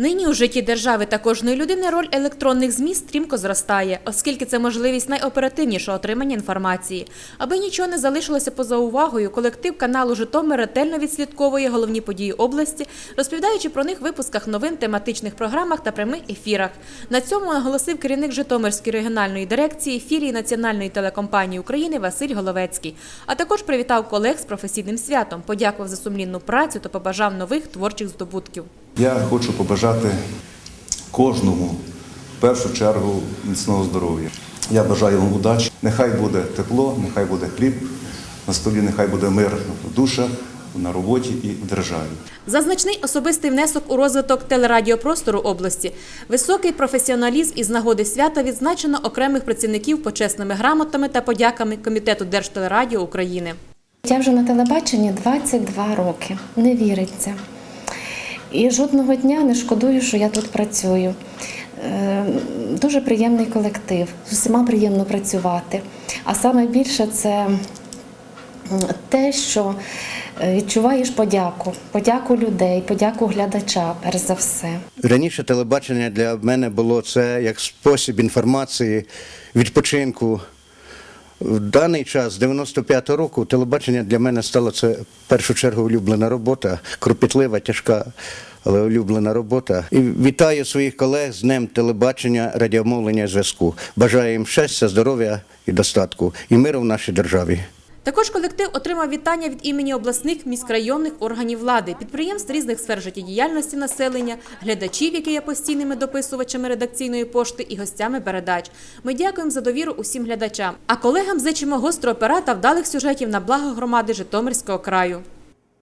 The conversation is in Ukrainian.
Нині у житті держави та кожної людини роль електронних ЗМІ стрімко зростає, оскільки це можливість найоперативнішого отримання інформації. Аби нічого не залишилося поза увагою, колектив каналу Житомир ретельно відслідковує головні події області, розповідаючи про них в випусках новин, тематичних програмах та прямих ефірах. На цьому наголосив керівник Житомирської регіональної дирекції філії Національної телекомпанії України Василь Головецький. А також привітав колег з професійним святом, подякував за сумлінну працю та побажав нових творчих здобутків. Я хочу побажати кожному в першу чергу міцного здоров'я. Я бажаю вам удачі. Нехай буде тепло, нехай буде хліб на столі, нехай буде мир в душах, на роботі і в державі. За значний особистий внесок у розвиток телерадіопростору області, високий професіоналізм із нагоди свята відзначено окремих працівників почесними грамотами та подяками Комітету Держтелерадіо України. Я вже на телебаченні 22 роки. Не віриться. І жодного дня не шкодую, що я тут працюю. Е, Дуже приємний колектив, з усіма приємно працювати. А саме більше це те, що е, відчуваєш подяку, подяку людей, подяку глядача, перш за все. Раніше телебачення для мене було це як спосіб інформації, відпочинку. В даний час, з 95-го року, телебачення для мене стало це в першу чергу улюблена робота, кропітлива, тяжка, але улюблена робота. І вітаю своїх колег з Днем телебачення, радіомовлення і зв'язку. Бажаю їм щастя, здоров'я і достатку, і миру в нашій державі. Також колектив отримав вітання від імені обласних міськрайонних органів влади, підприємств різних сфер життєдіяльності населення, глядачів, які є постійними дописувачами редакційної пошти і гостями передач. Ми дякуємо за довіру усім глядачам. А колегам зичимо гострого пера та вдалих сюжетів на благо громади Житомирського краю.